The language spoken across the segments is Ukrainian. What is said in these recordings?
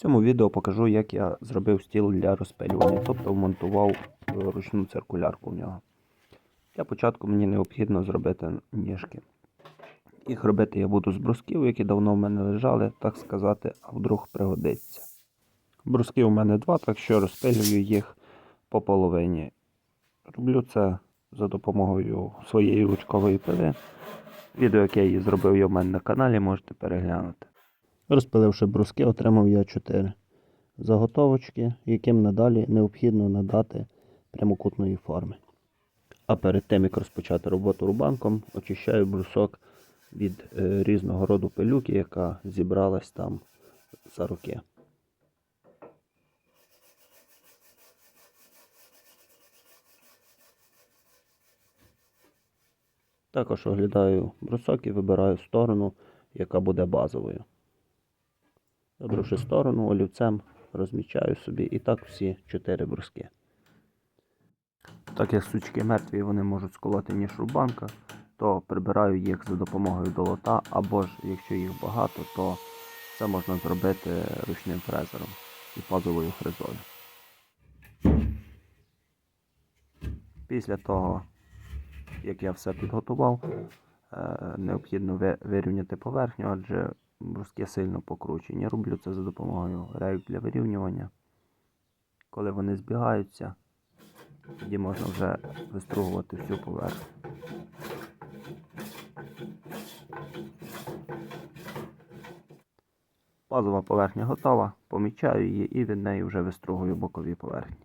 цьому відео покажу, як я зробив стіл для розпилювання, тобто вмонтував е, ручну циркулярку в нього. Для початку мені необхідно зробити ніжки. Їх робити я буду з брусків, які давно в мене лежали, так сказати, а вдруг пригодиться. Брусків у мене два, так що розпилюю їх по половині. Роблю це за допомогою своєї ручкової пили. Відео, яке я її зробив, є в мене на каналі, можете переглянути. Розпиливши бруски, отримав я 4 заготовочки, яким надалі необхідно надати прямокутної форми. А перед тим, як розпочати роботу рубанком, очищаю брусок від е, різного роду пилюки, яка зібралась там за роки. Також оглядаю брусок і вибираю сторону, яка буде базовою. Вибравши сторону, олівцем розмічаю собі і так всі 4 бруски. Так як сучки мертві, вони можуть сколоти ніж рубанка, то прибираю їх за допомогою долота, або ж якщо їх багато, то це можна зробити ручним фрезером і пазовою фрезою. Після того, як я все підготував, е, необхідно вирівняти поверхню, адже бруски сильно покручені. Я Роблю це за допомогою рейк для вирівнювання. Коли вони збігаються, тоді можна вже вистругувати всю поверхню. Пазова поверхня готова, помічаю її і від неї вже вистругую бокові поверхні.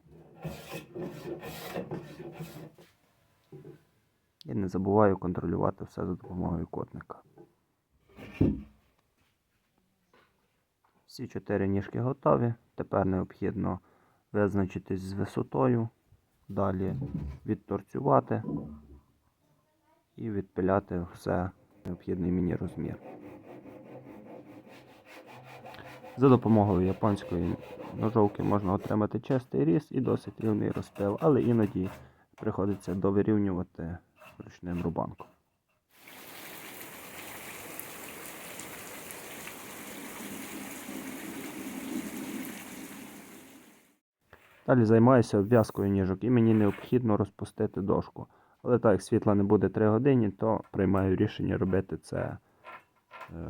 І не забуваю контролювати все за допомогою котника. Всі чотири ніжки готові. Тепер необхідно визначитись з висотою, далі відторцювати і відпиляти все необхідний мені розмір. За допомогою японської ножовки можна отримати чистий різ і досить рівний розпил, але іноді приходиться довирівнювати ручним рубанком. Далі займаюся обв'язкою ніжок і мені необхідно розпустити дошку. Але так як світла не буде 3 години, то приймаю рішення робити це е,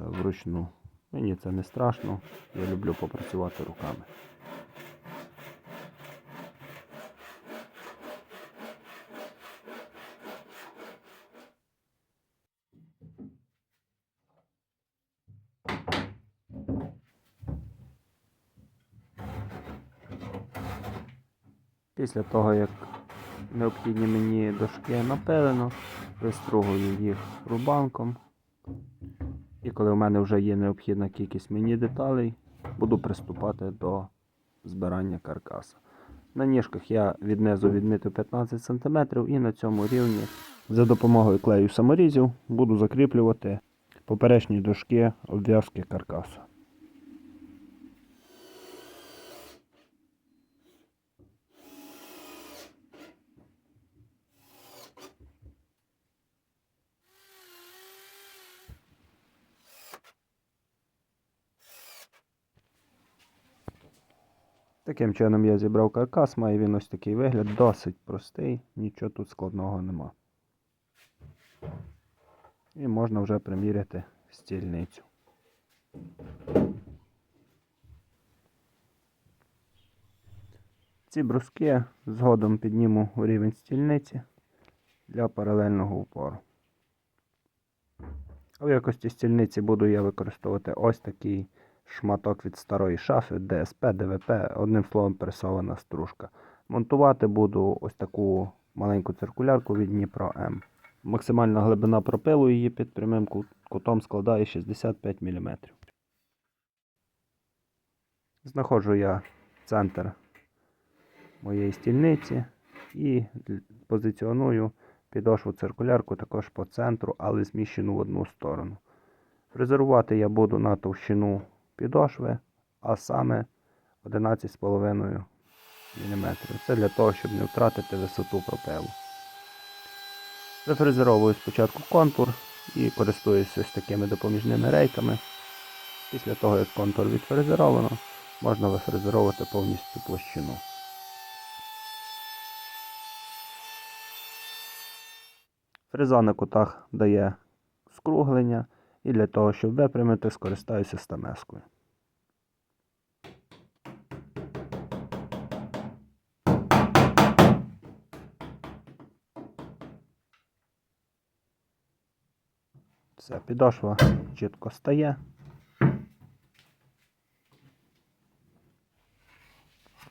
вручну. Мені це не страшно, я люблю попрацювати руками. Після того, як необхідні мені дошки напилено, вистругую їх рубанком. І коли в мене вже є необхідна кількість мені деталей, буду приступати до збирання каркаса. На ніжках я віднизу відмітив 15 см і на цьому рівні за допомогою клею саморізів буду закріплювати поперечні дошки обв'язки каркаса. Таким чином я зібрав каркас, має він ось такий вигляд, досить простий, нічого тут складного нема. І можна вже приміряти стільницю. Ці бруски згодом підніму у рівень стільниці для паралельного упору. А в якості стільниці буду я використовувати ось такий шматок від старої шафи, ДСП, ДВП, одним словом пресована стружка. Монтувати буду ось таку маленьку циркулярку від Дніпро М. Максимальна глибина пропилу її під прямим кутом складає 65 мм. Знаходжу я центр моєї стільниці і позиціоную підошву циркулярку також по центру, але зміщену в одну сторону. Фрезерувати я буду на товщину підошви, а саме 11,5 мм. Це для того, щоб не втратити висоту пропилу. Зафрезеровую спочатку контур і користуюся ось такими допоміжними рейками. Після того, як контур відфрезеровано, можна вифрезеровувати повністю площину. Фреза на кутах дає скруглення і для того, щоб випрямити, скористаюся стамескою. Все, підошва чітко стає.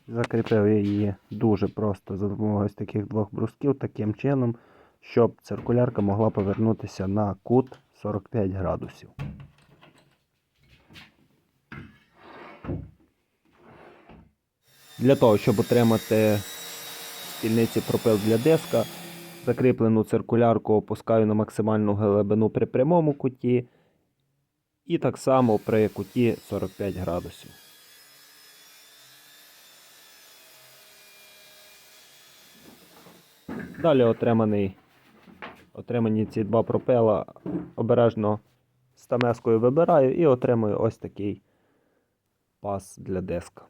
Закріпив я її дуже просто за допомогою таких двох брусків, таким чином, щоб циркулярка могла повернутися на кут 45 градусів. Для того, щоб отримати стільниці пропил для диска, закріплену циркулярку опускаю на максимальну глибину при прямому куті і так само при куті 45 градусів. Далі отриманий, отримані ці два пропила обережно стамескою вибираю і отримую ось такий пас для диска.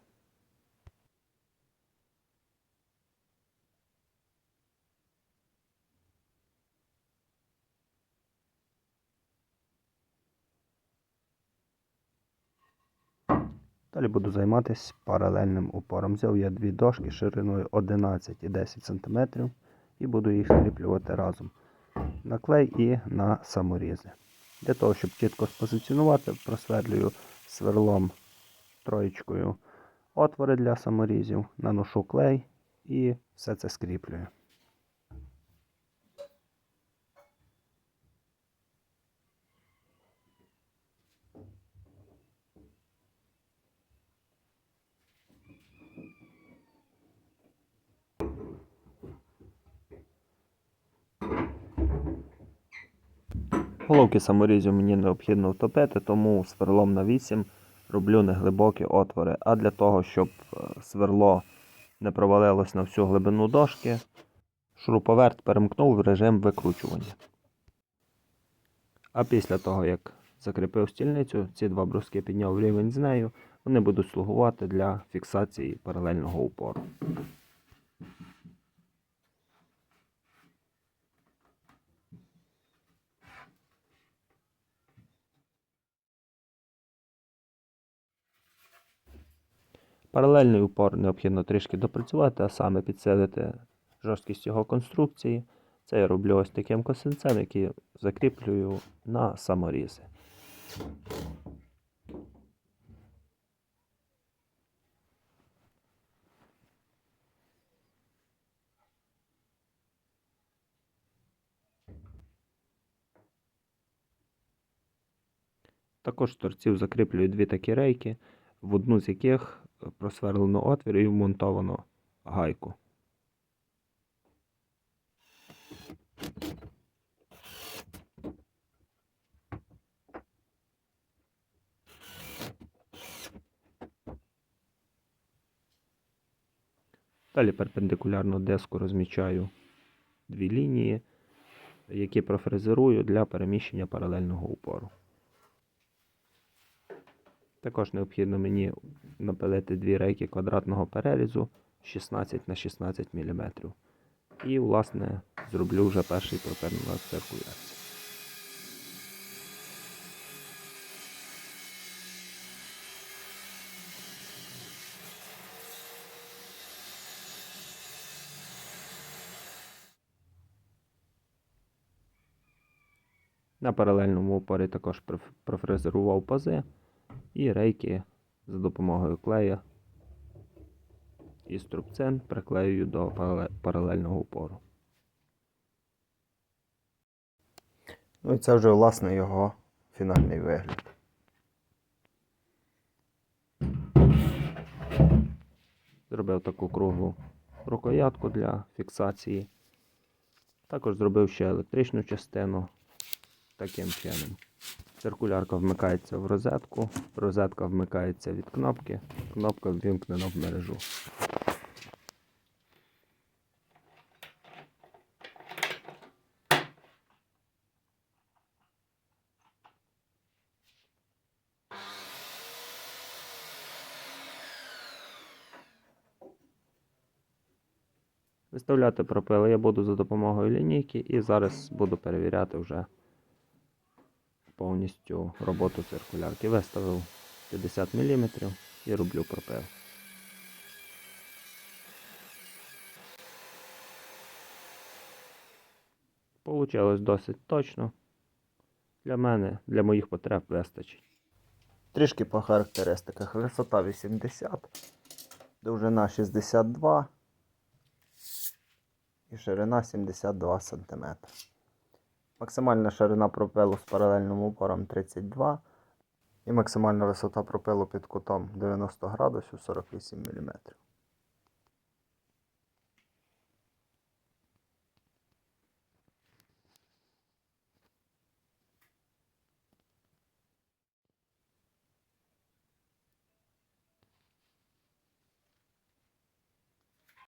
Далі буду займатися паралельним упором. Взяв я дві дошки шириною 11 і 10 см і буду їх скріплювати разом на клей і на саморізи. Для того, щоб чітко спозиціонувати, просверлюю сверлом троєчкою отвори для саморізів, наношу клей і все це скріплюю. Головки саморізів мені необхідно втопити, тому сверлом на 8 роблю неглибокі отвори. А для того, щоб е, сверло не провалилось на всю глибину дошки, шуруповерт перемкнув в режим викручування. А після того, як закріпив стільницю, ці два бруски підняв рівень з нею, вони будуть слугувати для фіксації паралельного упору. Паралельний упор необхідно трішки допрацювати, а саме підсилити жорсткість його конструкції. Це я роблю ось таким косинцем, який закріплюю на саморізи. Також торців закріплюю дві такі рейки, в одну з яких просверлено отвір і вмонтовано гайку. Далі перпендикулярно диску розмічаю дві лінії, які профрезерую для переміщення паралельного упору. Також необхідно мені напилити дві рейки квадратного перерізу 16 на 16 мм. І, власне, зроблю вже перший пропер на циркуляції. На паралельному опорі також проф- профрезерував пази і рейки за допомогою клея і струбцин приклеюю до паралельного упору. Ну і це вже власне його фінальний вигляд. Зробив таку круглу рукоятку для фіксації. Також зробив ще електричну частину таким чином. Циркулярка вмикається в розетку, розетка вмикається від кнопки, кнопка ввімкнена в мережу. Виставляти пропили я буду за допомогою лінійки і зараз буду перевіряти вже повністю роботу циркулярки. Виставив 50 мм і роблю пропил. Получилось досить точно. Для мене, для моїх потреб вистачить. Трішки по характеристиках. Висота 80, довжина 62 і ширина 72 см. Максимальна ширина пропилу з паралельним упором 32 і максимальна висота пропилу під кутом 90 градусів 48 мм.